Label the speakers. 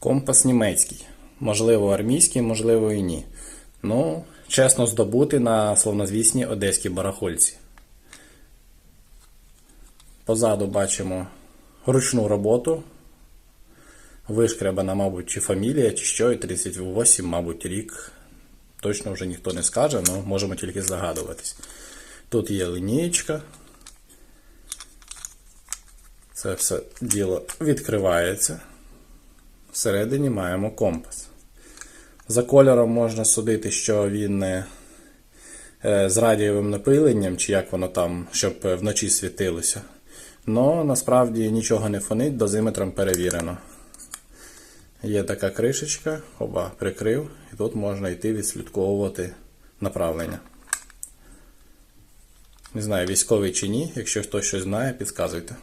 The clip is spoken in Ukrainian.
Speaker 1: Компас німецький. Можливо, армійський, можливо і ні. Ну, чесно здобути на словнозвісній одеській барахольці. Позаду бачимо ручну роботу. Вишкрябана, мабуть, чи фамілія, чи що, і 38, мабуть, рік. Точно вже ніхто не скаже, але можемо тільки здогадуватись. Тут є лінієчка. Це все діло відкривається. Всередині маємо компас. За кольором можна судити, що він е, з радіовим напиленням, чи як воно там, щоб е, вночі світилося. Но насправді нічого не фонить, дозиметром перевірено. Є така кришечка, оба прикрив, і тут можна йти відслідковувати направлення. Не знаю, військовий чи ні. Якщо хтось щось знає, підказуйте.